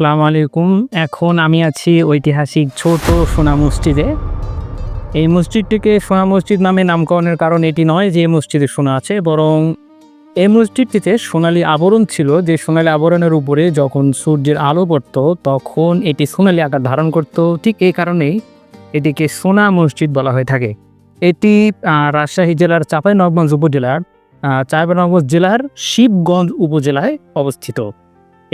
আসসালামু আলাইকুম। এখন আমি আছি ঐতিহাসিক ছোট সোনা মসজিদে। এই মসজিদটিকে সোনা মসজিদ নামে নামকরণের কারণ এটি নয় যে মসজিদে সোনা আছে, বরং এই মসজিদটিতে সোনালি আবরণ ছিল। যে সোনালী আবরণের উপরে যখন সূর্যের আলো পড়তো, তখন এটি সোনালী আকার ধারণ করত। ঠিক এই কারণেই এটিকে সোনা মসজিদ বলা হয়ে থাকে। এটি রাজশাহী জেলার চাঁপাইনবাবগঞ্জ উপজেলার চাঁপাইনবাবগঞ্জ জেলার শিবগঞ্জ উপজেলায় অবস্থিত।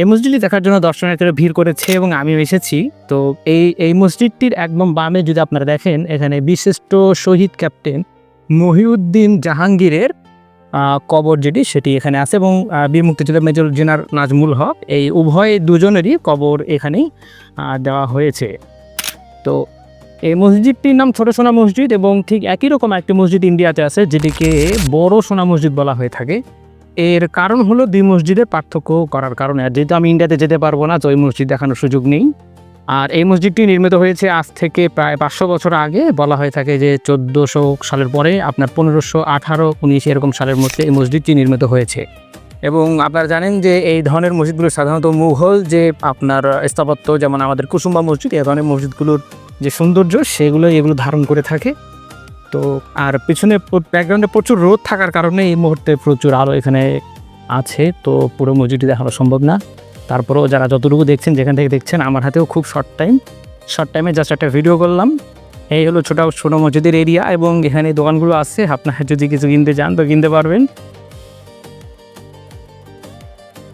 এই মসজিদটি দেখার জন্য দর্শনার্থীরা ভিড় করেছে এবং আমিও এসেছি। তো এই এই মসজিদটির একদম বামে যদি আপনারা দেখেন, এখানে বিশিষ্ট শহীদ ক্যাপ্টেন মহিউদ্দিন জাহাঙ্গীরের কবর যেটি, সেটি এখানে আছে এবং বীর মেজর জেনার নাজমুল হক, এই উভয় দুজনেরই কবর এখানেই দেওয়া হয়েছে। তো এই মসজিদটির নাম ছোট সোনা মসজিদ এবং ঠিক একই রকম একটি মসজিদ ইন্ডিয়াতে আছে, যেটিকে বড় সোনা মসজিদ বলা হয়ে থাকে। এর কারণ হলো দুই মসজিদের পার্থক্য করার কারণে। আর যেহেতু আমি ইন্ডিয়াতে যেতে পারব না, তো ওই মসজিদ দেখানোর সুযোগ নেই। আর এই মসজিদটি নির্মিত হয়েছে আজ থেকে প্রায় পাঁচশো বছর আগে। বলা হয়ে থাকে যে চোদ্দোশো সালের পরে আপনার পনেরোশো আঠারো উনিশ এরকম সালের মধ্যে এই মসজিদটি নির্মিত হয়েছে। এবং আপনারা জানেন যে এই ধরনের মসজিদগুলো সাধারণত মুঘল যে আপনার স্থাপত্য, যেমন আমাদের কুসুম্বা মসজিদ, এই ধরনের মসজিদগুলোর যে সৌন্দর্য সেগুলো এগুলো ধারণ করে থাকে। তো আর পিছনে ব্যাকগ্রাউন্ডে প্রচুর রোদ থাকার কারণে এই মুহূর্তে প্রচুর আলো এখানে আছে, তো পুরো মজুরি দেখানো সম্ভব না। তারপরেও যারা যতটুকু দেখছেন, যেখান থেকে দেখছেন, আমার হাতেও খুব শর্ট টাইম শর্ট টাইমে জাস্ট একটা ভিডিও করলাম। এই হলো ছোটো ছোটো মসজিদের এরিয়া এবং এখানে দোকানগুলো আছে। আপনারা যদি কিছু কিনতে চান, তো কিনতে পারবেন।